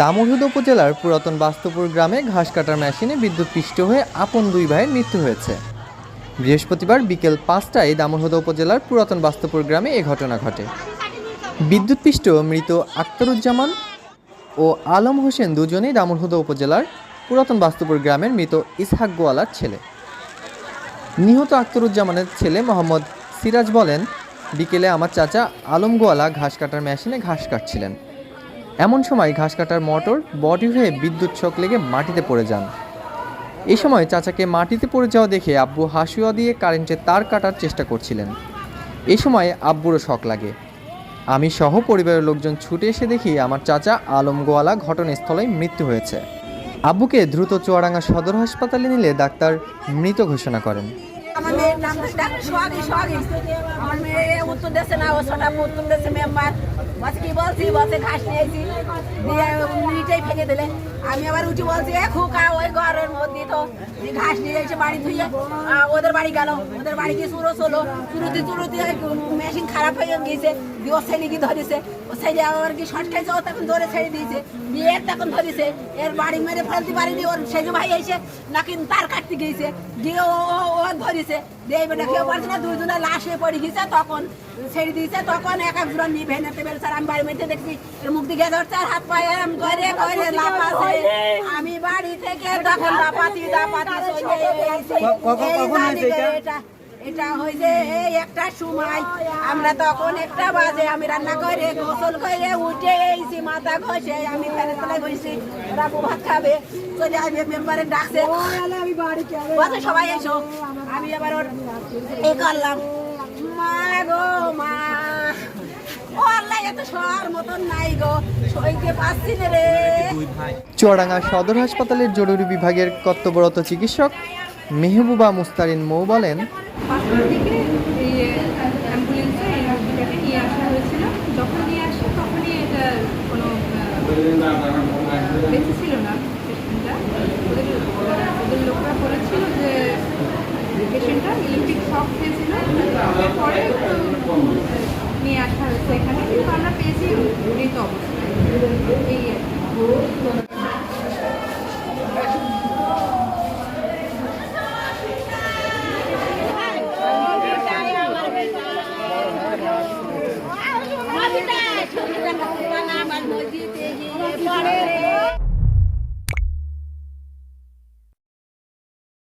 দামোহদ উপজেলার পুরাতন বাস্তুপুর গ্রামে ঘাস কাটার মেশিনে বিদ্যুৎ পৃষ্ঠ হয়ে আপন দুই ভাইয়ের মৃত্যু হয়েছে। বৃহস্পতিবার বিকেল পাঁচটায় দামোহদ উপজেলার পুরাতন বাস্তুপুর গ্রামে এ ঘটনা ঘটে। বিদ্যুৎপৃষ্ট মৃত আক্তারুজ্জামান ও আলম হোসেন দুজনেই দামোহদ উপজেলার পুরাতন বাস্তুপুর গ্রামের মৃত ইসহাক গোয়ালার ছেলে। নিহত আক্তারুজ্জামানের ছেলে মোহাম্মদ সিরাজ বলেন, বিকেলে আমার চাচা আলম গোয়ালা ঘাস কাটার মেশিনে ঘাস কাটছিলেন। এমন সময় ঘাস কাটার মোটর বডি হয়ে বিদ্যুৎ শক লেগে মাটিতে পড়ে যান। এই সময় চাচাকে মাটিতে পড়ে যাওয়া দেখে আব্বু হাসুয়া দিয়ে কারেন্টের তার কাটার চেষ্টা করছিলেন। এই সময় আব্বুরও শক লাগে। আমি সহ পরিবারের লোকজন ছুটে এসে দেখি আমার চাচা আলম গোয়ালা ঘটনাস্থলে মৃত্যু হয়েছে। আব্বুকে দ্রুত চুয়াডাঙ্গা সদর হাসপাতালে নিলে ডাক্তার মৃত ঘোষণা করেন। তো ডাক্তার আমার মেয়ে উত্তর দেশে না, ও ছটা উত্তর দেশে মেম্বার কি বলছি? বলছে, ঘাস নিয়েছি। দিয়ে মিনিটেই দিলে। আমি আবার বলছি, এ ওই ঘরের মধ্যে তো ঘাস নিয়ে বাড়ি ধুয়ে ওদের বাড়ি গেল। ওদের বাড়ি মেশিন খারাপ হয়ে গিয়েছে। দিয়ে ও ছেলে কি ধরেছে? ও ছেলে আবার কি শর্ট খাইছে? ও তখন ধরে ছেড়ে দিয়েছে। বিয়ের তখন ধরেছে। এর বাড়ি মেরে ফেলতে পারিনি। ওর সেজো ভাই এসে নাকি তার কাটতে গিয়েছে। গিয়ে ও ধরেছে। দিয়ে বেটা কেউ পারছে না দুইজনে লাশ হয়ে পড়ে গেছে তখন। ছেড়ে দিয়েছে তখন এক একজন নিভে নিতে পেরেছে আর আমি বাড়ির মধ্যে দেখছি এর মুখ দিকে ধরছে আর হাত পায়ে এরম করে করে লাফাছে আমি বাড়ি থেকে তখন লাফাতি লাফাতি চলে। এটা? এটা হয়েছে এই একটা সময়। আমরা তখন একটা বাজে আমি রান্না করে গোসল করে উঠে এইছি মাথা ঘষে আমি ফ্যানের তলায় বসেছি ওরা ভাত খাবে চলে আসবে মেম্বারের ডাকছে। সবাই এসো। আমি আবার ওর এ করলাম। মা গো মা। চুয়াডাঙ্গা সদর হাসপাতালের জরুরি বিভাগের কর্তব্যরত চিকিৎসক মেহবুবা মুস্তারিন মৌ বলেন ছিল না ওদের লোকরা বলেছিল যে পেশেন্টটা ইলেকট্রিক শক খেয়েছিল পরে নিয়ে আসা হয়েছে এখানে কিন্তু আমরা পেয়েছি মৃত অবস্থায় এই আর।